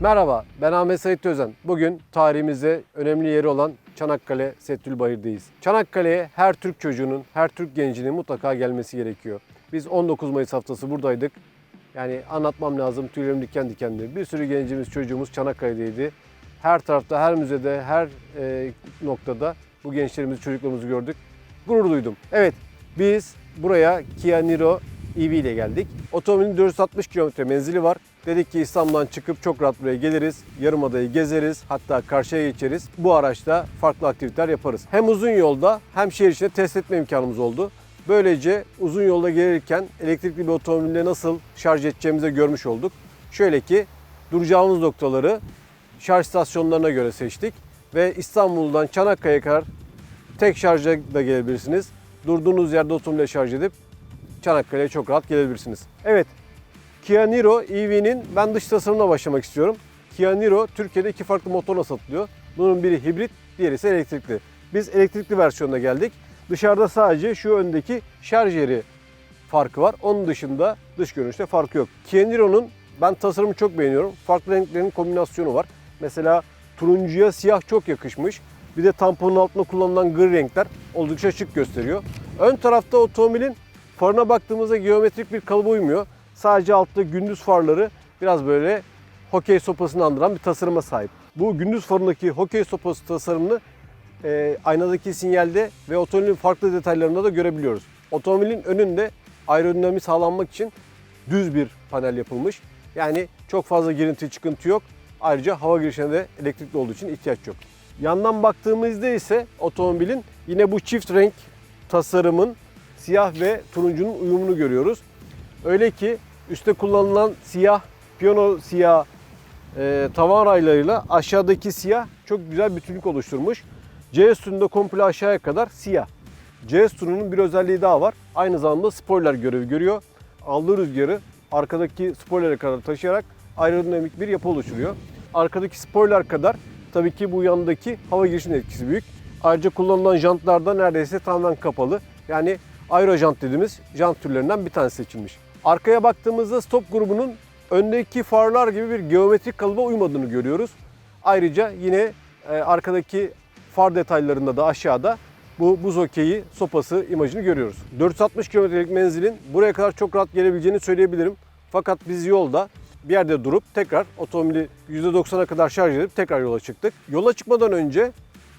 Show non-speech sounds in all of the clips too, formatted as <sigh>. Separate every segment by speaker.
Speaker 1: Merhaba, ben Ahmet Sait Özen. Bugün tarihimizde önemli yeri olan Çanakkale Settülbahir'deyiz. Çanakkale'ye her Türk çocuğunun, her Türk gencinin mutlaka gelmesi gerekiyor. Biz 19 Mayıs haftası buradaydık. Yani anlatmam lazım, tüylerim diken dikendi. Bir sürü gencimiz, çocuğumuz Çanakkale'deydi. Her tarafta, her müzede, her e, noktada bu gençlerimizi, çocuklarımızı gördük. Gurur duydum. Evet, biz buraya Kia Niro EV ile geldik. Otomobilin 460 kilometre menzili var. Dedik ki İstanbul'dan çıkıp çok rahat buraya geliriz. Yarımada'yı gezeriz. Hatta karşıya geçeriz. Bu araçta farklı aktiviteler yaparız. Hem uzun yolda hem şehir içinde test etme imkanımız oldu. Böylece uzun yolda gelirken elektrikli bir otomobille nasıl şarj edeceğimizi görmüş olduk. Şöyle ki duracağımız noktaları şarj istasyonlarına göre seçtik. Ve İstanbul'dan Çanakkale'ye kadar tek şarja da gelebilirsiniz. Durduğunuz yerde otomobile şarj edip Çanakkale'ye çok rahat gelebilirsiniz. Evet, Kia Niro EV'nin ben dış tasarımına başlamak istiyorum. Kia Niro Türkiye'de iki farklı motorla satılıyor. Bunun biri hibrit, diğeri ise elektrikli. Biz elektrikli versiyonuna geldik. Dışarıda sadece şu öndeki şarj yeri farkı var. Onun dışında dış görünüşte farkı yok. Kia Niro'nun ben tasarımı çok beğeniyorum. Farklı renklerin kombinasyonu var. Mesela turuncuya siyah çok yakışmış. Bir de tamponun altında kullanılan gri renkler oldukça şık gösteriyor. Ön tarafta otomobilin farına baktığımızda geometrik bir kalıba uymuyor. Sadece altta gündüz farları biraz böyle hokey sopasını andıran bir tasarıma sahip. Bu gündüz farındaki hokey sopası tasarımını e, aynadaki sinyalde ve otomobilin farklı detaylarında da görebiliyoruz. Otomobilin önünde aerodinami sağlanmak için düz bir panel yapılmış. Yani çok fazla girinti çıkıntı yok. Ayrıca hava girişine de elektrikli olduğu için ihtiyaç yok. Yandan baktığımızda ise otomobilin yine bu çift renk tasarımın siyah ve turuncunun uyumunu görüyoruz. Öyle ki üstte kullanılan siyah, piyano siyah e, tavan raylarıyla aşağıdaki siyah çok güzel bütünlük oluşturmuş. C sütununda komple aşağıya kadar siyah. C sütununun bir özelliği daha var. Aynı zamanda spoiler görevi görüyor. Aldığı rüzgarı arkadaki spoilere kadar taşıyarak aerodinamik bir yapı oluşturuyor. Arkadaki spoiler kadar tabii ki bu yandaki hava girişinin etkisi büyük. Ayrıca kullanılan jantlarda neredeyse tamamen kapalı. Yani aero jant dediğimiz jant türlerinden bir tanesi seçilmiş. Arkaya baktığımızda stop grubunun öndeki farlar gibi bir geometrik kalıba uymadığını görüyoruz. Ayrıca yine e, arkadaki far detaylarında da aşağıda bu buz hokeyi sopası imajını görüyoruz. 460 kilometrelik menzilin buraya kadar çok rahat gelebileceğini söyleyebilirim. Fakat biz yolda bir yerde durup tekrar otomobili %90'a kadar şarj edip tekrar yola çıktık. Yola çıkmadan önce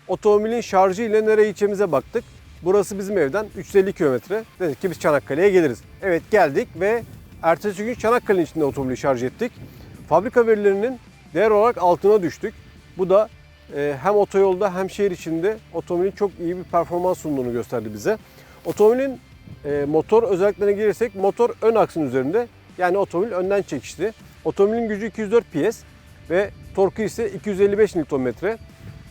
Speaker 1: otomobilin şarjı ile nereye gideceğimize baktık. Burası bizim evden 350 kilometre. Dedik ki biz Çanakkale'ye geliriz. Evet geldik ve ertesi gün Çanakkale'nin içinde otomobili şarj ettik. Fabrika verilerinin değer olarak altına düştük. Bu da e, hem otoyolda hem şehir içinde otomobilin çok iyi bir performans sunduğunu gösterdi bize. Otomobilin e, motor özelliklerine gelirsek motor ön aksın üzerinde yani otomobil önden çekişti. Otomobilin gücü 204 PS ve torku ise 255 Nm.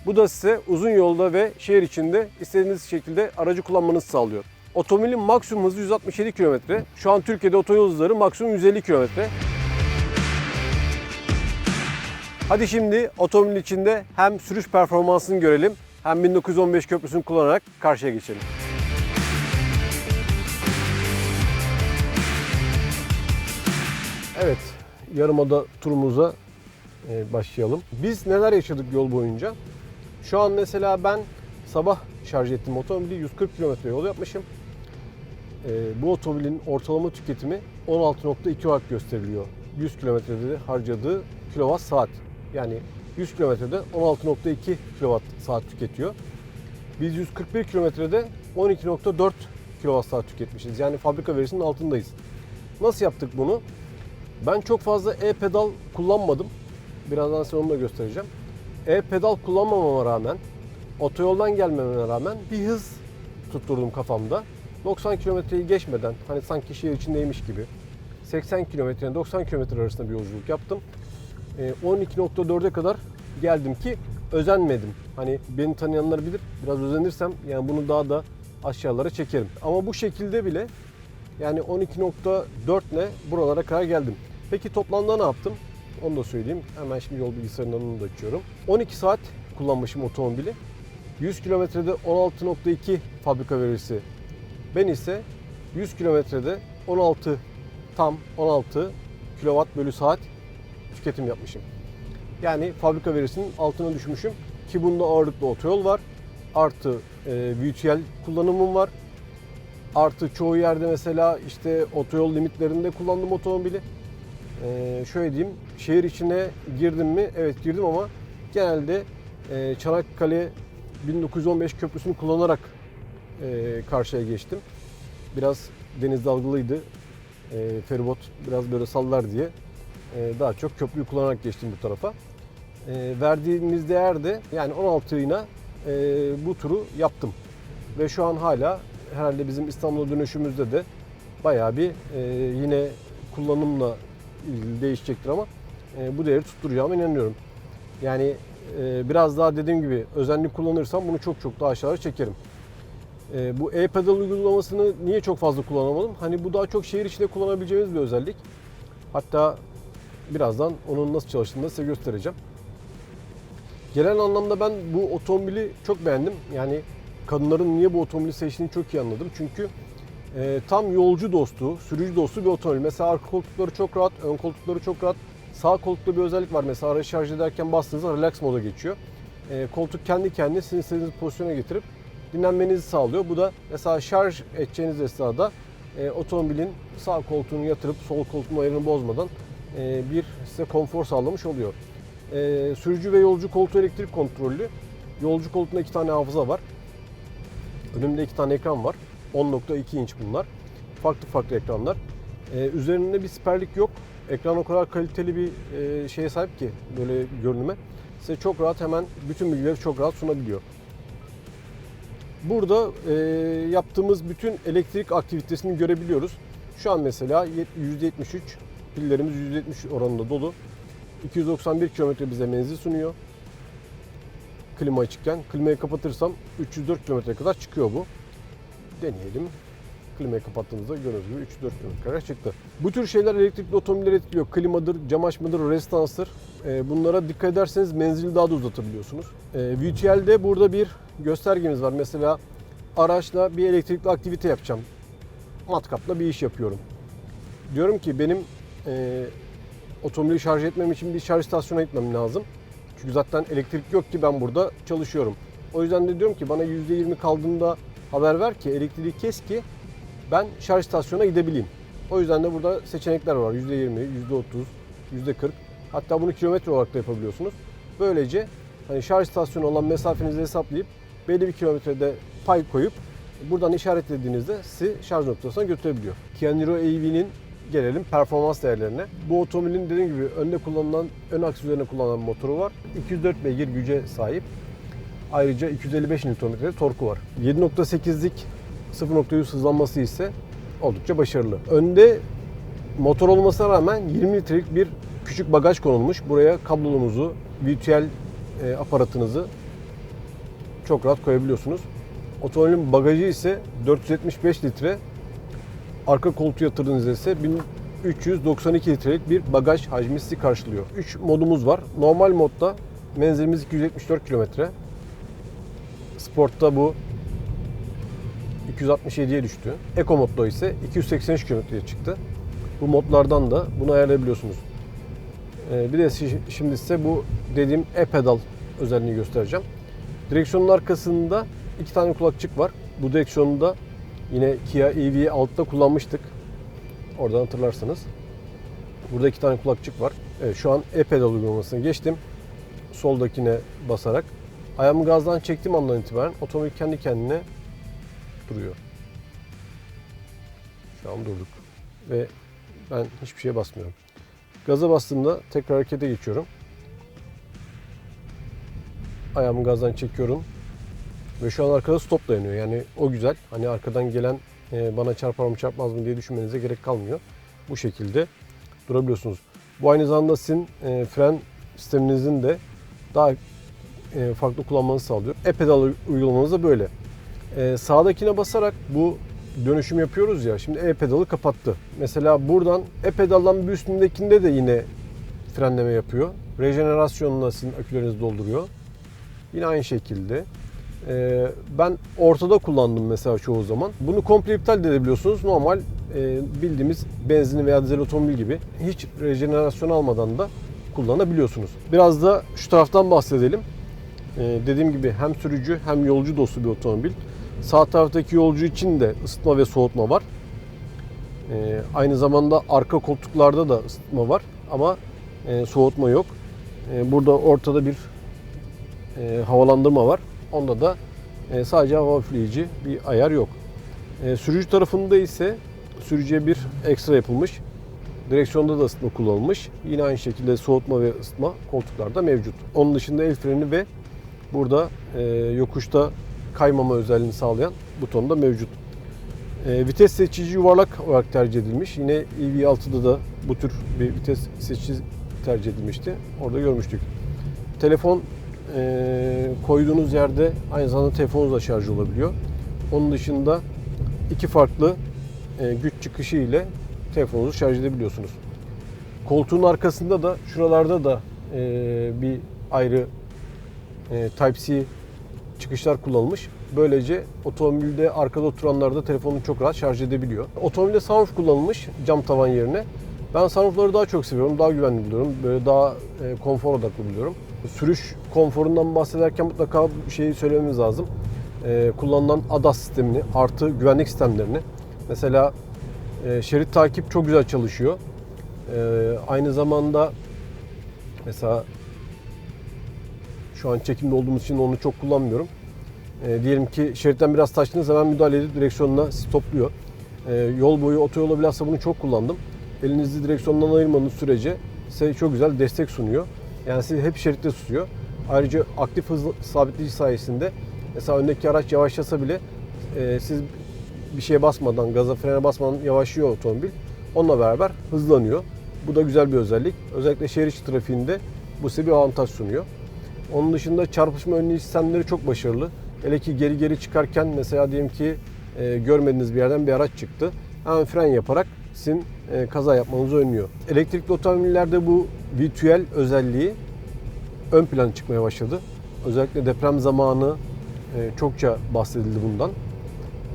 Speaker 1: Bu da size uzun yolda ve şehir içinde istediğiniz şekilde aracı kullanmanızı sağlıyor. Otomobilin maksimum hızı 167 km. Şu an Türkiye'de otoyol hızları maksimum 150 km. Hadi şimdi otomobilin içinde hem sürüş performansını görelim hem 1915 köprüsünü kullanarak karşıya geçelim. Evet, Yarımada turumuza e, başlayalım. Biz neler yaşadık yol boyunca? Şu an mesela ben sabah şarj ettim otomobili 140 kilometre yol yapmışım. E, bu otomobilin ortalama tüketimi 16.2 watt gösteriliyor. 100 kilometrede de harcadığı kilowatt saat. Yani 100 kilometrede 16.2 kilowatt saat tüketiyor. Biz 141 kilometrede 12.4 kilowatt saat tüketmişiz. Yani fabrika verisinin altındayız. Nasıl yaptık bunu? Ben çok fazla e-pedal kullanmadım. Birazdan size onu da göstereceğim. E-pedal kullanmamama rağmen, otoyoldan gelmeme rağmen bir hız tutturdum kafamda. 90 kilometreyi geçmeden, hani sanki şehir içindeymiş gibi 80 kilometre 90 kilometre arasında bir yolculuk yaptım. Ee, 12.4'e kadar geldim ki özenmedim. Hani beni tanıyanlar bilir. Biraz özenirsem yani bunu daha da aşağılara çekerim. Ama bu şekilde bile yani 12.4 ne buralara kadar geldim. Peki toplamda ne yaptım? Onu da söyleyeyim. Hemen şimdi yol bilgisayarından onu da açıyorum. 12 saat kullanmışım otomobili. 100 kilometrede 16.2 fabrika verisi. Ben ise 100 kilometrede 16 tam 16 kilowatt bölü saat tüketim yapmışım. Yani fabrika verisinin altına düşmüşüm. Ki bunda ağırlıklı otoyol var. Artı e, VTL kullanımım var. Artı çoğu yerde mesela işte otoyol limitlerinde kullandım otomobili. Ee, şöyle diyeyim, şehir içine girdim mi? Evet girdim ama genelde e, Çanakkale 1915 köprüsünü kullanarak e, karşıya geçtim. Biraz deniz dalgalıydı. E, feribot biraz böyle sallar diye e, daha çok köprüyü kullanarak geçtim bu tarafa. E, verdiğimiz değer de yani 16 yığına e, bu turu yaptım. Ve şu an hala herhalde bizim İstanbul'a dönüşümüzde de bayağı bir e, yine kullanımla değişecektir ama e, bu değeri tutturacağıma inanıyorum. Yani e, biraz daha dediğim gibi özenli kullanırsam bunu çok çok daha aşağıya çekerim. E, bu e-pedal uygulamasını niye çok fazla kullanamadım? Hani bu daha çok şehir içinde kullanabileceğimiz bir özellik. Hatta birazdan onun nasıl çalıştığını da size göstereceğim. Genel anlamda ben bu otomobili çok beğendim. Yani kadınların niye bu otomobili seçtiğini çok iyi anladım. Çünkü e, tam yolcu dostu, sürücü dostu bir otomobil. Mesela arka koltukları çok rahat, ön koltukları çok rahat. Sağ koltukta bir özellik var. Mesela aracı şarj ederken bastığınızda relax moda geçiyor. E, koltuk kendi kendine sizin istediğiniz pozisyona getirip dinlenmenizi sağlıyor. Bu da mesela şarj edeceğiniz esnada e, otomobilin sağ koltuğunu yatırıp sol koltuğun ayarını bozmadan e, bir size konfor sağlamış oluyor. E, sürücü ve yolcu koltuğu elektrik kontrollü. Yolcu koltuğunda iki tane hafıza var. Önümde iki tane ekran var. 10.2 inç bunlar. Farklı farklı ekranlar. Ee, üzerinde bir siperlik yok. Ekran o kadar kaliteli bir e, şeye sahip ki böyle görünüme. Size çok rahat hemen bütün bilgileri çok rahat sunabiliyor. Burada e, yaptığımız bütün elektrik aktivitesini görebiliyoruz. Şu an mesela %73 pillerimiz %70 oranında dolu. 291 kilometre bize menzil sunuyor. Klima açıkken. Klimayı kapatırsam 304 kilometre kadar çıkıyor bu. Deneyelim. Klimayı kapattığımızda gördüğünüz gibi 304 kilometre kadar çıktı. Bu tür şeyler elektrikli otomobilleri etkiliyor. Klimadır, cam açmadır, rezistanstır. Ee, Bunlara dikkat ederseniz menzili daha da uzatabiliyorsunuz. Ee, VTL'de burada bir göstergemiz var. Mesela araçla bir elektrikli aktivite yapacağım. Matkapla bir iş yapıyorum. Diyorum ki benim e, otomobili şarj etmem için bir şarj istasyonuna gitmem lazım. Çünkü zaten elektrik yok ki ben burada çalışıyorum. O yüzden de diyorum ki bana %20 kaldığında haber ver ki elektriği kes ki ben şarj istasyonuna gidebileyim. O yüzden de burada seçenekler var. %20, %30, %40. Hatta bunu kilometre olarak da yapabiliyorsunuz. Böylece hani şarj istasyonu olan mesafenizi hesaplayıp belli bir kilometrede pay koyup buradan işaretlediğinizde sizi şarj noktasına götürebiliyor. Kia Niro EV'nin gelelim performans değerlerine. Bu otomobilin dediğim gibi önde kullanılan, ön aks üzerine kullanılan motoru var. 204 beygir güce sahip. Ayrıca 255 Nm torku var. 7.8'lik 0.100 hızlanması ise oldukça başarılı. Önde motor olmasına rağmen 20 litrelik bir küçük bagaj konulmuş. Buraya kablolunuzu, VTL e, aparatınızı çok rahat koyabiliyorsunuz. Otomobilin bagajı ise 475 litre. Arka koltuğu yatırdığınızda ise 1392 litrelik bir bagaj hacmi sizi karşılıyor. 3 modumuz var. Normal modda menzilimiz 274 kilometre. Sport'ta bu 267'ye düştü. Eco modda ise 283 kilometreye çıktı. Bu modlardan da bunu ayarlayabiliyorsunuz. Ee, Bir de şi- şimdi size bu dediğim e-pedal özelliğini göstereceğim. Direksiyonun arkasında iki tane kulakçık var. Bu direksiyonu da yine Kia EV'yi altta kullanmıştık. Oradan hatırlarsanız. Burada iki tane kulakçık var. Evet, şu an e-pedal uygulamasına geçtim. Soldakine basarak. Ayağımı gazdan çektiğim andan itibaren otomobil kendi kendine duruyor. Şu an durduk. Ve ben hiçbir şeye basmıyorum. Gaza bastığımda tekrar harekete geçiyorum. Ayağımı gazdan çekiyorum. Ve şu an arkada stop dayanıyor. Yani o güzel. Hani arkadan gelen e, bana çarpar mı çarpmaz mı diye düşünmenize gerek kalmıyor. Bu şekilde durabiliyorsunuz. Bu aynı zamanda sizin e, fren sisteminizin de daha e, farklı kullanmanızı sağlıyor. E-pedal uygulamanız da böyle. E, sağdakine basarak bu dönüşüm yapıyoruz ya. Şimdi e-pedalı kapattı. Mesela buradan e-pedaldan bir üstündekinde de yine frenleme yapıyor. Rejenerasyonla sizin akülerinizi dolduruyor. Yine aynı şekilde. Ee, ben ortada kullandım mesela çoğu zaman. Bunu komple iptal de edebiliyorsunuz. Normal e, bildiğimiz benzinli veya dizel otomobil gibi hiç rejenerasyon almadan da kullanabiliyorsunuz. Biraz da şu taraftan bahsedelim. Ee, dediğim gibi hem sürücü hem yolcu dostu bir otomobil. Sağ taraftaki yolcu için de ısıtma ve soğutma var. Ee, aynı zamanda arka koltuklarda da ısıtma var ama e, soğutma yok. Ee, burada ortada bir e, havalandırma var. Onda da e, sadece hava üfleyici bir ayar yok. Sürücü tarafında ise sürücüye bir ekstra yapılmış. Direksiyonda da ısıtma kullanılmış. Yine aynı şekilde soğutma ve ısıtma koltuklarda mevcut. Onun dışında el freni ve burada e, yokuşta kaymama özelliğini sağlayan buton da mevcut. E, vites seçici yuvarlak olarak tercih edilmiş. Yine EV6'da da bu tür bir vites seçici tercih edilmişti. Orada görmüştük. Telefon e, koyduğunuz yerde aynı zamanda telefonunuz da şarj olabiliyor. Onun dışında iki farklı e, güç çıkışı ile telefonunuzu şarj edebiliyorsunuz. Koltuğun arkasında da şuralarda da e, bir ayrı e, Type-C çıkışlar kullanılmış. Böylece otomobilde arkada oturanlar da telefonunu çok rahat şarj edebiliyor. Otomobilde sunroof kullanılmış cam tavan yerine. Ben sunroofları daha çok seviyorum, daha güvenli buluyorum. Böyle daha e, konfor odaklı buluyorum. Sürüş konforundan bahsederken mutlaka bir şeyi söylememiz lazım. E, kullanılan ADAS sistemini artı güvenlik sistemlerini. Mesela e, şerit takip çok güzel çalışıyor. E, aynı zamanda mesela şu an çekimde olduğumuz için onu çok kullanmıyorum. E, diyelim ki şeritten biraz taştınız hemen müdahale edip direksiyonuna topluyor. E, yol boyu otoyola bilhassa bunu çok kullandım. Elinizi direksiyondan ayırmadığınız sürece size çok güzel destek sunuyor. Yani sizi hep şeritte tutuyor. Ayrıca aktif hız sabitleyici sayesinde mesela öndeki araç yavaşlasa bile e, siz bir şeye basmadan, gaza frene basmadan yavaşlıyor otomobil. Onunla beraber hızlanıyor. Bu da güzel bir özellik. Özellikle şehir içi trafiğinde bu size bir avantaj sunuyor. Onun dışında çarpışma önleyici sistemleri çok başarılı. Hele ki geri geri çıkarken mesela diyelim ki e, görmediğiniz bir yerden bir araç çıktı. Hemen fren yaparak sizin e, kaza yapmanızı önlüyor. Elektrikli otomobillerde bu virtüel özelliği ön plana çıkmaya başladı. Özellikle deprem zamanı e, çokça bahsedildi bundan.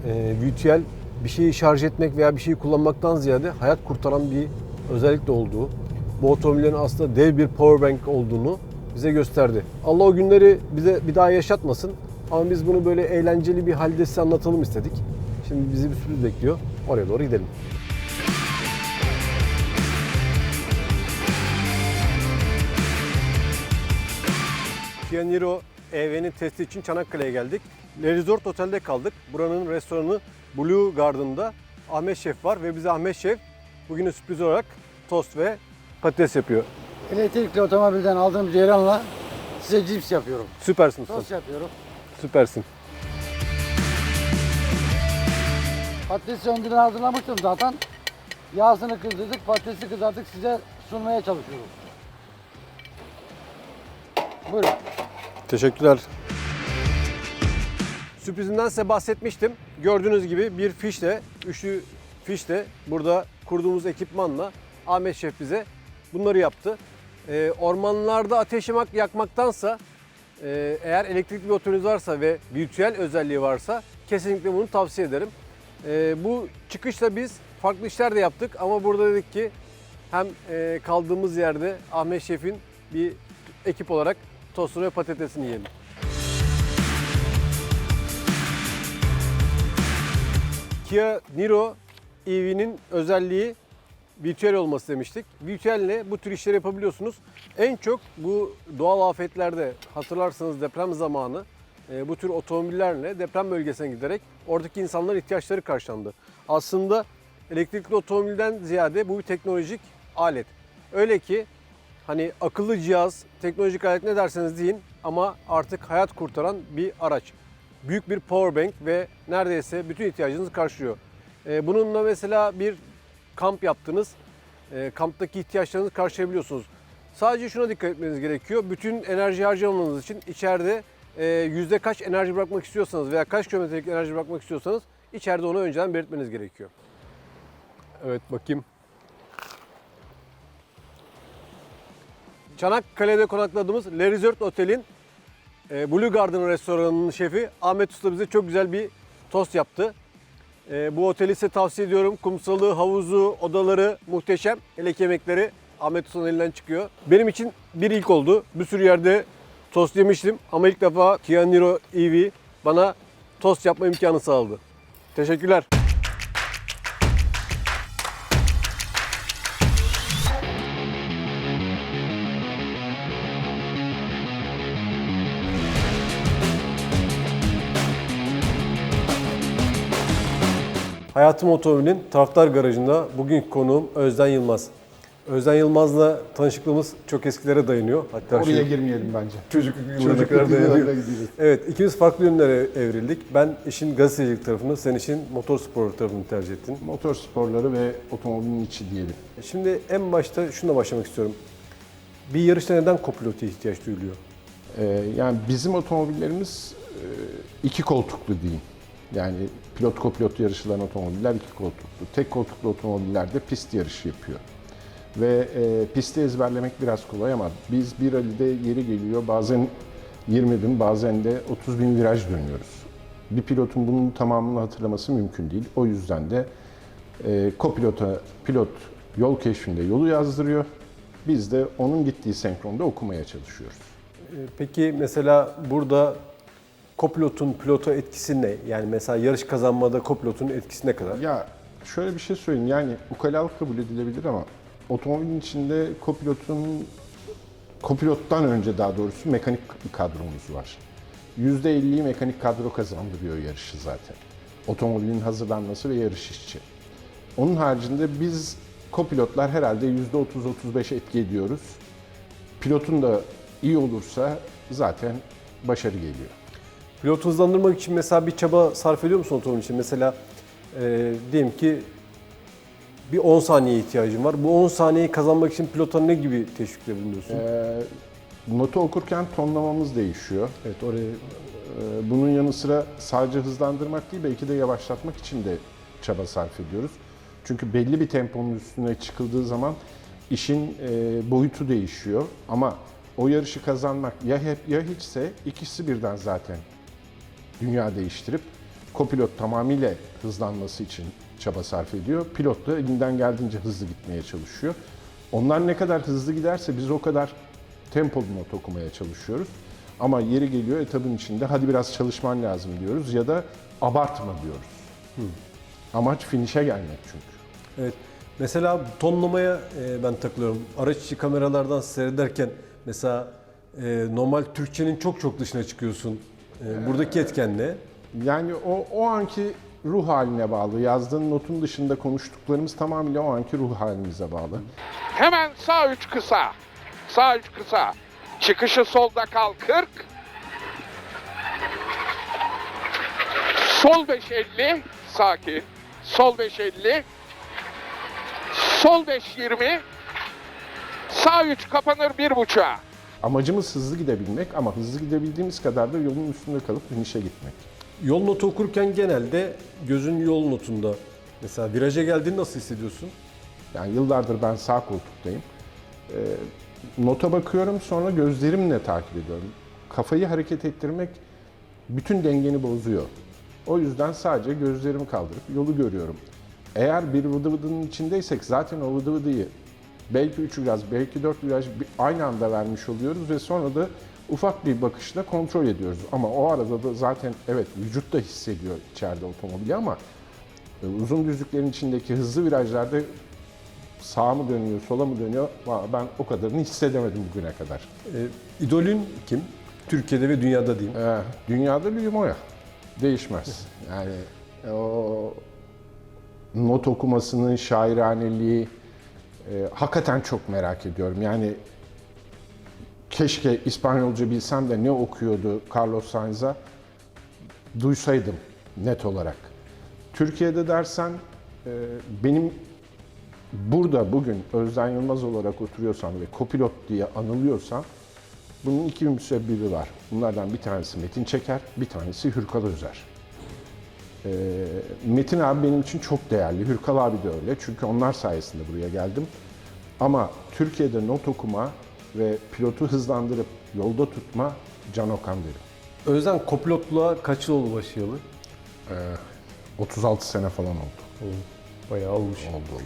Speaker 1: E, virtüel bir şeyi şarj etmek veya bir şeyi kullanmaktan ziyade hayat kurtaran bir özellik de olduğu, bu otomobillerin aslında dev bir powerbank olduğunu bize gösterdi. Allah o günleri bize bir daha yaşatmasın ama biz bunu böyle eğlenceli bir halde size anlatalım istedik. Şimdi bizi bir sürpriz bekliyor. Oraya doğru gidelim. Kia Niro EV'nin testi için Çanakkale'ye geldik. Le Resort Otel'de kaldık. Buranın restoranı Blue Garden'da Ahmet Şef var ve bize Ahmet Şef bugün sürpriz olarak tost ve patates yapıyor.
Speaker 2: Elektrikli otomobilden aldığım ceyranla size cips yapıyorum.
Speaker 1: Süpersin usta.
Speaker 2: Tost yapıyorum.
Speaker 1: Süpersin.
Speaker 2: Patatesi önceden hazırlamıştım zaten. Yağsını kızdırdık, patatesi kızarttık size sunmaya çalışıyorum. Buyurun.
Speaker 1: Teşekkürler. Sürprizinden size bahsetmiştim. Gördüğünüz gibi bir fişle, üçlü fişle burada kurduğumuz ekipmanla Ahmet Şef bize bunları yaptı. Ee, ormanlarda ateş yakmaktansa e, eğer elektrikli bir varsa ve virtüel özelliği varsa kesinlikle bunu tavsiye ederim. Ee, bu çıkışla biz farklı işler de yaptık ama burada dedik ki hem e, kaldığımız yerde Ahmet Şef'in bir ekip olarak tostunu ve patatesini yiyelim. Kia Niro EV'nin özelliği virtüel olması demiştik. Virtüelle bu tür işleri yapabiliyorsunuz. En çok bu doğal afetlerde hatırlarsanız deprem zamanı e, bu tür otomobillerle deprem bölgesine giderek oradaki insanların ihtiyaçları karşılandı. Aslında elektrikli otomobilden ziyade bu bir teknolojik alet. Öyle ki hani akıllı cihaz, teknolojik alet ne derseniz deyin ama artık hayat kurtaran bir araç. Büyük bir power bank ve neredeyse bütün ihtiyacınızı karşılıyor. Ee, bununla mesela bir kamp yaptınız, e, kamptaki ihtiyaçlarınızı karşılayabiliyorsunuz. Sadece şuna dikkat etmeniz gerekiyor. Bütün enerji harcamanız için içeride e, yüzde kaç enerji bırakmak istiyorsanız veya kaç kilometrelik enerji bırakmak istiyorsanız içeride onu önceden belirtmeniz gerekiyor. Evet bakayım. Çanakkale'de konakladığımız Le Resort Otel'in e, Blue Garden restoranının şefi Ahmet Usta bize çok güzel bir tost yaptı. E, bu oteli size tavsiye ediyorum. Kumsalı, havuzu, odaları muhteşem. Hele ki yemekleri Ahmet Usta'nın elinden çıkıyor. Benim için bir ilk oldu. Bir sürü yerde tost yemiştim ama ilk defa Kia Niro EV bana tost yapma imkanı sağladı. Teşekkürler. Hayatım Otomobil'in taraftar garajında bugünkü konuğum Özden Yılmaz. Özden Yılmaz'la tanışıklığımız çok eskilere dayanıyor. Hatta
Speaker 3: Oraya
Speaker 1: şu
Speaker 3: girmeyelim bence.
Speaker 1: çocukluk yıllarına dayanıyor. Evet, ikimiz farklı yönlere evrildik. Ben işin gazetecilik tarafını, sen işin motorspor tarafını tercih ettin.
Speaker 3: Motor sporları ve otomobilin içi diyelim.
Speaker 1: Şimdi en başta şununla başlamak istiyorum. Bir yarışta neden kopilota ihtiyaç duyuluyor?
Speaker 3: Ee, yani bizim otomobillerimiz e, iki koltuklu diyeyim. Yani pilot kopilot yarışılan otomobiller iki koltuklu. Tek koltuklu otomobiller de pist yarışı yapıyor. Ve e, pisti ezberlemek biraz kolay ama biz bir rally'de yeri geliyor bazen 20 bin bazen de 30 bin viraj dönüyoruz. Bir pilotun bunun tamamını hatırlaması mümkün değil. O yüzden de e, kopilota pilot yol keşfinde yolu yazdırıyor. Biz de onun gittiği senkronda okumaya çalışıyoruz.
Speaker 1: Ee, Peki mesela burada kopilotun pilota etkisi ne? Yani mesela yarış kazanmada kopilotun etkisi ne kadar?
Speaker 3: Ya şöyle bir şey söyleyeyim yani ukalalık kabul edilebilir ama otomobilin içinde kopilotun kopilottan önce daha doğrusu mekanik kadromuz var. %50'yi mekanik kadro kazandırıyor yarışı zaten. Otomobilin hazırlanması ve yarış işçi. Onun haricinde biz kopilotlar herhalde %30-35 etki ediyoruz. Pilotun da iyi olursa zaten başarı geliyor.
Speaker 1: Pilotu hızlandırmak için mesela bir çaba sarf ediyor musun otomobil için? Mesela e, diyelim ki bir 10 saniye ihtiyacın var. Bu 10 saniyeyi kazanmak için pilota ne gibi teşvikte bulunuyorsun?
Speaker 3: Ee, notu okurken tonlamamız değişiyor.
Speaker 1: evet oraya
Speaker 3: Ee, Bunun yanı sıra sadece hızlandırmak değil belki de yavaşlatmak için de çaba sarf ediyoruz. Çünkü belli bir temponun üstüne çıkıldığı zaman işin e, boyutu değişiyor. Ama o yarışı kazanmak ya hep ya hiçse ikisi birden zaten dünya değiştirip kopilot tamamıyla hızlanması için çaba sarf ediyor. Pilot da elinden geldiğince hızlı gitmeye çalışıyor. Onlar ne kadar hızlı giderse biz o kadar tempolu not okumaya çalışıyoruz. Ama yeri geliyor etabın içinde hadi biraz çalışman lazım diyoruz ya da abartma diyoruz. Amaç finişe gelmek çünkü.
Speaker 1: Evet. Mesela tonlamaya e, ben takılıyorum. Araç içi kameralardan seyrederken mesela e, normal Türkçenin çok çok dışına çıkıyorsun. E, buradaki etken ne?
Speaker 3: Yani o, o anki ruh haline bağlı. Yazdığın notun dışında konuştuklarımız tamamıyla o anki ruh halimize bağlı.
Speaker 4: Hemen sağ üç kısa. Sağ üç kısa. Çıkışı solda kal 40. Sol 550. Sakin. Sol 550. Sol 520. Sağ 3 kapanır bir buçuğa.
Speaker 3: Amacımız hızlı gidebilmek ama hızlı gidebildiğimiz kadar da yolun üstünde kalıp finişe gitmek.
Speaker 1: Yol notu okurken genelde gözün yol notunda. Mesela viraja geldiğini nasıl hissediyorsun?
Speaker 3: Yani yıllardır ben sağ koltuktayım. Ee, nota bakıyorum sonra gözlerimle takip ediyorum. Kafayı hareket ettirmek bütün dengeni bozuyor. O yüzden sadece gözlerimi kaldırıp yolu görüyorum. Eğer bir vıdı vıdının içindeysek zaten o vıdı vıdıyı belki 3 viraj, belki 4 viraj aynı anda vermiş oluyoruz ve sonra da ufak bir bakışla kontrol ediyoruz. Ama o arada da zaten evet vücut da hissediyor içeride otomobili ama e, uzun düzlüklerin içindeki hızlı virajlarda sağa mı dönüyor, sola mı dönüyor? Ben o kadarını hissedemedim bugüne kadar.
Speaker 1: E, idolün kim? Türkiye'de ve dünyada diyeyim.
Speaker 3: Ee, dünyada Louis Moya. Değişmez. Yani o not okumasının şairaneliği e, hakikaten çok merak ediyorum. Yani keşke İspanyolca bilsem de ne okuyordu Carlos Sainz'a duysaydım net olarak. Türkiye'de dersen e, benim burada bugün Özden Yılmaz olarak oturuyorsam ve kopilot diye anılıyorsam bunun iki müsebbibi var. Bunlardan bir tanesi Metin Çeker, bir tanesi Hürkal Özer. Ee, Metin abi benim için çok değerli, Hürkal abi de öyle. Çünkü onlar sayesinde buraya geldim. Ama Türkiye'de not okuma ve pilotu hızlandırıp yolda tutma Can Okan derim.
Speaker 1: Özden kopilotluğa kaç yıl oldu başlayalı?
Speaker 3: 36 sene falan oldu.
Speaker 1: Bayağı olmuş.
Speaker 3: Oldu oldu.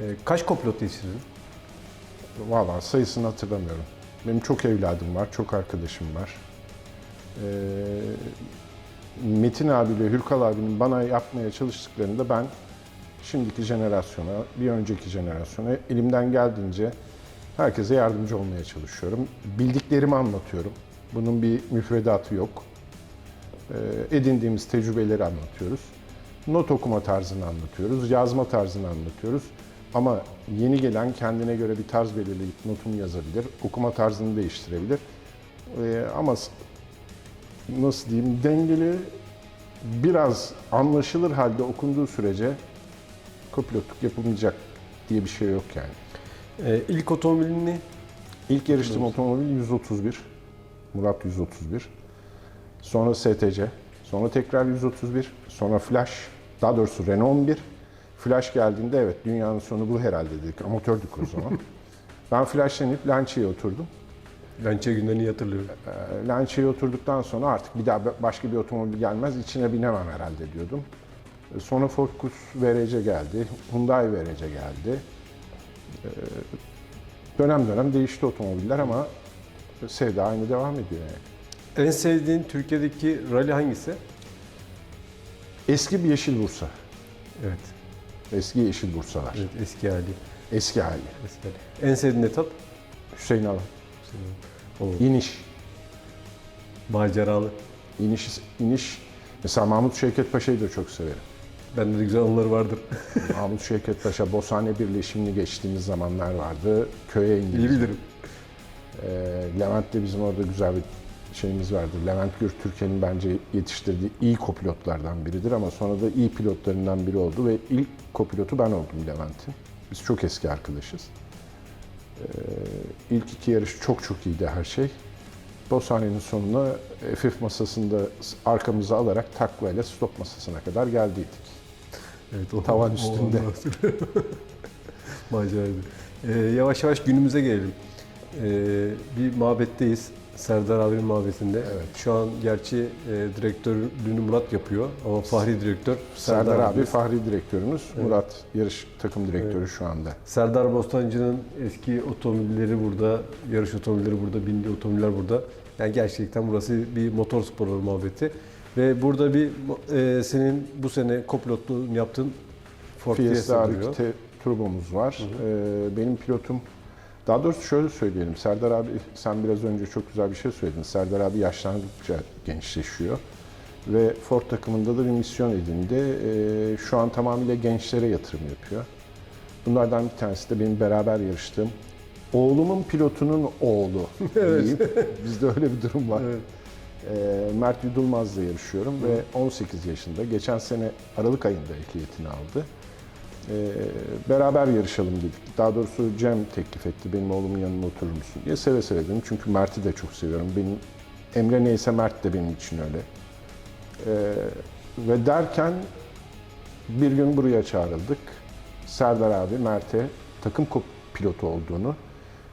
Speaker 1: E, kaç kopilot yetiştirdin?
Speaker 3: Valla sayısını hatırlamıyorum. Benim çok evladım var, çok arkadaşım var. Ee, Metin abiyle Hürkal abinin bana yapmaya çalıştıklarında ben şimdiki jenerasyona, bir önceki jenerasyona elimden geldiğince herkese yardımcı olmaya çalışıyorum. Bildiklerimi anlatıyorum. Bunun bir müfredatı yok. Ee, edindiğimiz tecrübeleri anlatıyoruz. Not okuma tarzını anlatıyoruz, yazma tarzını anlatıyoruz. Ama yeni gelen kendine göre bir tarz belirleyip notunu yazabilir, okuma tarzını değiştirebilir. Ee, ama nasıl diyeyim dengeli, biraz anlaşılır halde okunduğu sürece kopilotluk yapılmayacak diye bir şey yok yani.
Speaker 1: Ee, ilk otomobilini
Speaker 3: İlk yarıştığım otomobil 131. Murat 131. Sonra STC. Sonra tekrar 131. Sonra Flash. Daha doğrusu Renault 11. Flash geldiğinde evet dünyanın sonu bu herhalde dedik. Amatördük o zaman. <laughs> ben Flash'tan inip Lancia'ya oturdum.
Speaker 1: Lancia günlerini iyi hatırlıyorum.
Speaker 3: Ee, Lancia'ya oturduktan sonra artık bir daha başka bir otomobil gelmez. içine binemem herhalde diyordum. Ee, Sonra Focus VRC geldi. Hyundai VRC geldi. Ee, Dönem dönem değişti otomobiller ama sevda aynı devam ediyor yani.
Speaker 1: En sevdiğin Türkiye'deki rally hangisi?
Speaker 3: Eski bir Yeşil Bursa.
Speaker 1: Evet.
Speaker 3: Eski Yeşil Bursalar.
Speaker 1: Evet eski hali.
Speaker 3: Eski hali.
Speaker 1: Eski hali. En sevdiğin etap?
Speaker 3: Hüseyin Alan.
Speaker 1: O
Speaker 3: İniş.
Speaker 1: maceralı.
Speaker 3: İniş, iniş. Mesela Mahmut Şevket Paşa'yı da çok severim.
Speaker 1: Bende de güzel anıları vardır. <laughs>
Speaker 3: Mahmut Şevket Paşa, Bosane birleşimini geçtiğimiz zamanlar vardı. Köye indik.
Speaker 1: İyi bilirim.
Speaker 3: Ee, Levent'te bizim orada güzel bir şeyimiz vardı. Levent Gür Türkiye'nin bence yetiştirdiği iyi kopilotlardan biridir ama sonra da iyi pilotlarından biri oldu ve ilk kopilotu ben oldum Levent'in. Biz çok eski arkadaşız. Ee, ilk iki yarış çok çok iyiydi her şey. Bosane'nin sonuna FF masasında arkamıza alarak taklayla stop masasına kadar geldiydik.
Speaker 1: Evet, o,
Speaker 3: Tavan
Speaker 1: o
Speaker 3: üstünde. <laughs>
Speaker 1: Maceraydı. Ee, yavaş yavaş günümüze gelelim. Ee, bir mabetteyiz. Serdar abinin mabetinde.
Speaker 3: Evet.
Speaker 1: Şu an gerçi e, direktörlüğünü Murat yapıyor ama Fahri direktör
Speaker 3: Serdar, abi
Speaker 1: abimiz.
Speaker 3: Fahri direktörümüz, Murat yarış takım direktörü şu anda.
Speaker 1: Serdar Bostancı'nın eski otomobilleri burada, yarış otomobilleri burada, bindiği otomobiller burada. Yani gerçekten burası bir motor sporu muhabbeti. Ve burada bir e, senin bu sene kopilotluğunu yaptığın Ford
Speaker 3: Fiesta
Speaker 1: Fiesta
Speaker 3: turbomuz var. Ee, benim pilotum, daha doğrusu şöyle söyleyelim. Serdar abi, sen biraz önce çok güzel bir şey söyledin. Serdar abi yaşlandıkça gençleşiyor. Ve Ford takımında da bir misyon edindi. Ee, şu an tamamıyla gençlere yatırım yapıyor. Bunlardan bir tanesi de benim beraber yarıştığım oğlumun pilotunun oğlu <laughs> diyeyim. Bizde öyle bir durum var.
Speaker 1: Evet.
Speaker 3: Ee, Mert Yudulmaz'la yarışıyorum ve 18 yaşında. Geçen sene Aralık ayında ehliyetini aldı. Ee, beraber yarışalım dedik. Daha doğrusu Cem teklif etti benim oğlumun yanına oturur musun diye. Seve seve dedim çünkü Mert'i de çok seviyorum. Benim Emre neyse Mert de benim için öyle. Ee, ve derken bir gün buraya çağrıldık. Serdar abi Mert'e takım pilotu olduğunu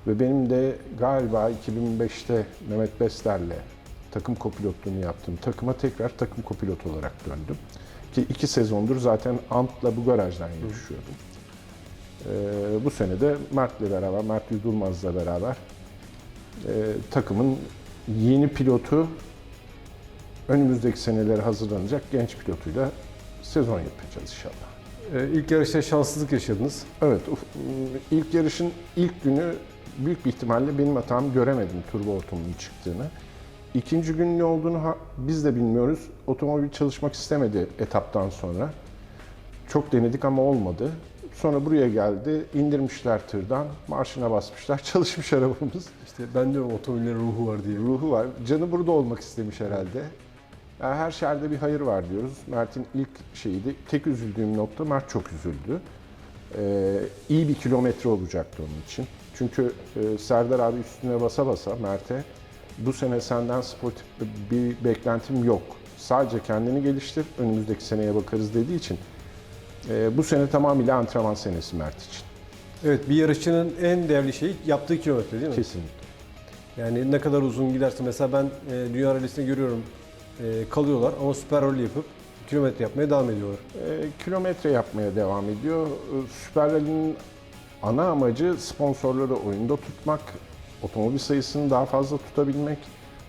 Speaker 3: ve benim de galiba 2005'te Mehmet Besler'le takım kopilotluğunu yaptığım takıma tekrar takım kopilot olarak döndüm. Ki iki sezondur zaten Ant'la bu garajdan yarışıyordum. Ee, bu sene de Mert'le beraber, Mert Yudulmaz'la beraber e, takımın yeni pilotu önümüzdeki senelere hazırlanacak genç pilotuyla sezon yapacağız inşallah.
Speaker 1: Ee, ilk yarışta şanssızlık yaşadınız.
Speaker 3: Evet, ilk yarışın ilk günü büyük bir ihtimalle benim hatam göremedim turbo otomobilin çıktığını. İkinci gün ne olduğunu biz de bilmiyoruz. Otomobil çalışmak istemedi etaptan sonra. Çok denedik ama olmadı. Sonra buraya geldi, indirmişler tırdan, marşına basmışlar, <laughs> çalışmış arabamız.
Speaker 1: İşte ben diyorum otomobillerin ruhu var diye.
Speaker 3: Ruhu var. Canı burada olmak istemiş herhalde. Yani her şerde bir hayır var diyoruz. Mert'in ilk şeyiydi. Tek üzüldüğüm nokta Mert çok üzüldü. Ee, iyi bir kilometre olacaktı onun için. Çünkü e, Serdar abi üstüne basa basa Mert'e bu sene senden sportif bir beklentim yok. Sadece kendini geliştir, önümüzdeki seneye bakarız dediği için e, bu sene tamamıyla antrenman senesi Mert için.
Speaker 1: Evet bir yarışçının en değerli şeyi yaptığı kilometre değil mi?
Speaker 3: Kesinlikle.
Speaker 1: Yani ne kadar uzun giderse mesela ben e, Dünya Rally'sinde görüyorum e, kalıyorlar ama süper rally yapıp kilometre yapmaya devam ediyorlar.
Speaker 3: E, kilometre yapmaya devam ediyor. E, Süper Rally'nin ana amacı sponsorları oyunda tutmak, otomobil sayısını daha fazla tutabilmek.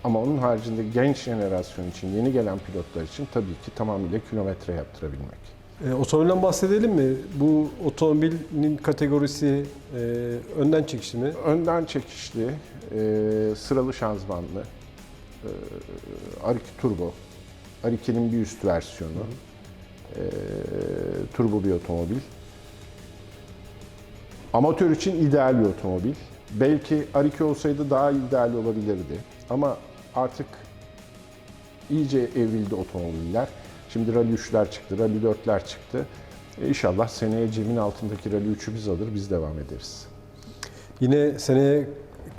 Speaker 3: Ama onun haricinde genç jenerasyon için, yeni gelen pilotlar için tabii ki tamamıyla kilometre yaptırabilmek.
Speaker 1: E, otomobilden bahsedelim mi? Bu otomobilin kategorisi e, önden çekişli mi?
Speaker 3: Önden çekişli, e, sıralı şanzımanlı, e, R2 Turbo, R2'nin bir üst versiyonu, e, turbo bir otomobil. Amatör için ideal bir otomobil. Belki R2 olsaydı daha ideal olabilirdi. Ama artık iyice evrildi otomobiller. Şimdi Rally 3'ler çıktı, Rally 4'ler çıktı. E, İnşallah seneye Cem'in altındaki Rally 3'ü biz alır, biz devam ederiz.
Speaker 1: Yine seneye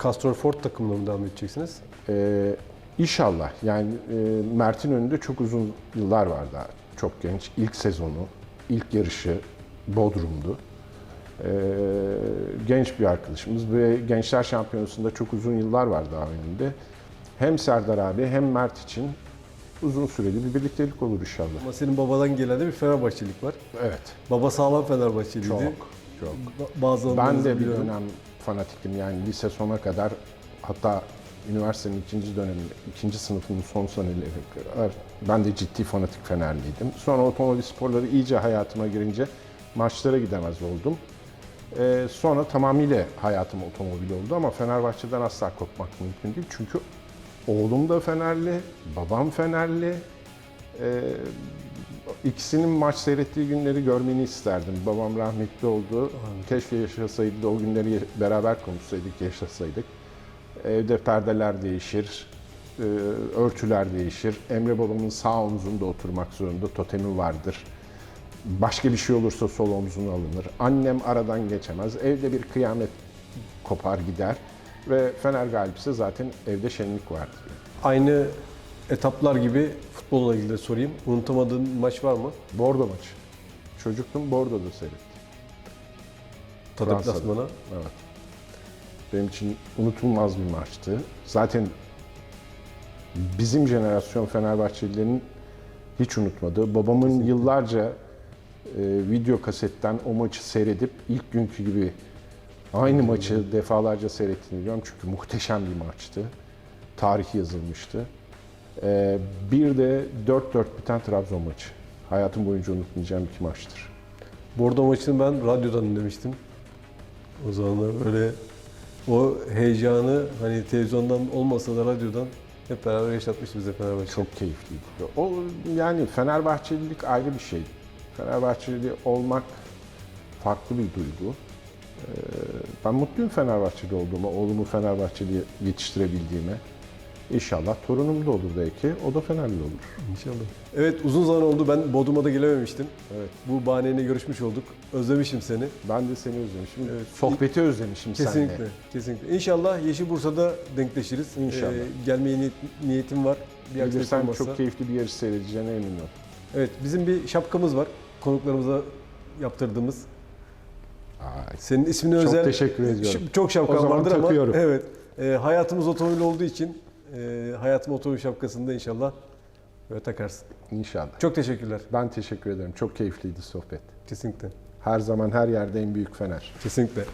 Speaker 1: Castrol Ford takımına mı devam edeceksiniz?
Speaker 3: Ee, inşallah yani e, Mert'in önünde çok uzun yıllar var daha. Çok genç. İlk sezonu, ilk yarışı Bodrum'du. Ee, genç bir arkadaşımız ve Gençler Şampiyonası'nda çok uzun yıllar var daha önünde. Hem Serdar abi hem Mert için uzun süreli bir birliktelik olur inşallah.
Speaker 1: Ama senin babadan gelen de bir Fenerbahçelik var.
Speaker 3: Evet.
Speaker 1: Baba sağlam Fenerbahçeliydi.
Speaker 3: Çok. Çok.
Speaker 1: Ba- Bazı
Speaker 3: Ben de bir
Speaker 1: biliyorum.
Speaker 3: dönem fanatiktim yani lise sona kadar hatta üniversitenin ikinci dönemi, ikinci sınıfının son seneleri kadar ben de ciddi fanatik Fenerliydim. Sonra otomobil sporları iyice hayatıma girince maçlara gidemez oldum. Ee, sonra tamamıyla hayatım otomobil oldu ama Fenerbahçe'den asla kopmak mümkün değil. Çünkü oğlum da Fenerli, babam Fenerli. Ee, İkisinin maç seyrettiği günleri görmeni isterdim. Babam rahmetli oldu. Keşke yaşasaydı da o günleri beraber konuşsaydık, yaşasaydık. Evde perdeler değişir, e, örtüler değişir. Emre babamın sağ omzunda oturmak zorunda, totemi vardır. Başka bir şey olursa sol omzuna alınır. Annem aradan geçemez. Evde bir kıyamet kopar gider. Ve Fener galipse zaten evde şenlik vardır.
Speaker 1: Aynı etaplar gibi futbolla ilgili de sorayım. Unutamadığın maç var mı?
Speaker 3: Bordo maçı. Çocukluğum Bordo'da seyrettim.
Speaker 1: Tadı
Speaker 3: Fransa'da.
Speaker 1: plasmana.
Speaker 3: Evet. Benim için unutulmaz bir maçtı. Zaten bizim jenerasyon Fenerbahçelilerin hiç unutmadığı, babamın yıllarca video kasetten o maçı seyredip ilk günkü gibi aynı maçı defalarca seyrettiğini biliyorum. Çünkü muhteşem bir maçtı. Tarih yazılmıştı. E, bir de 4-4 biten Trabzon maçı. Hayatım boyunca unutmayacağım iki maçtır.
Speaker 1: Bordo maçını ben radyodan dinlemiştim. O zamanlar böyle o heyecanı hani televizyondan olmasa da radyodan hep beraber yaşatmıştı bize Fenerbahçe.
Speaker 3: Çok keyifliydi. O yani Fenerbahçelilik ayrı bir şey. Fenerbahçeli olmak farklı bir duygu. Ee, ben mutluyum Fenerbahçeli olduğuma, oğlumu Fenerbahçeli yetiştirebildiğime. İnşallah torunum da olur belki. O da Fenerli olur.
Speaker 1: İnşallah. Evet uzun zaman oldu. Ben Bodrum'a da gelememiştim.
Speaker 3: Evet.
Speaker 1: Bu bahaneyle görüşmüş olduk. Özlemişim seni.
Speaker 3: Ben de seni özlemişim.
Speaker 1: Evet.
Speaker 3: Sohbeti özlemişim
Speaker 1: Kesinlikle.
Speaker 3: seninle.
Speaker 1: Kesinlikle. İnşallah Yeşil Bursa'da denkleşiriz.
Speaker 3: İnşallah.
Speaker 1: gelmeye niyet, niyetim var. Bir
Speaker 3: Gelirsen çok keyifli bir yarış seyredeceğine eminim.
Speaker 1: Evet bizim bir şapkamız var. Konuklarımıza yaptırdığımız.
Speaker 3: Ay,
Speaker 1: Senin ismine
Speaker 3: Çok
Speaker 1: özel
Speaker 3: teşekkür ediyorum.
Speaker 1: ş- çok şapkan
Speaker 3: O zaman
Speaker 1: vardır
Speaker 3: takıyorum.
Speaker 1: ama evet. E, hayatımız otomobil olduğu için e, hayatım otomobil şapkasını da inşallah böyle takarsın.
Speaker 3: İnşallah.
Speaker 1: Çok teşekkürler.
Speaker 3: Ben teşekkür ederim. Çok keyifliydi sohbet.
Speaker 1: Kesinlikle.
Speaker 3: Her zaman her yerde en büyük Fener.
Speaker 1: Kesinlikle.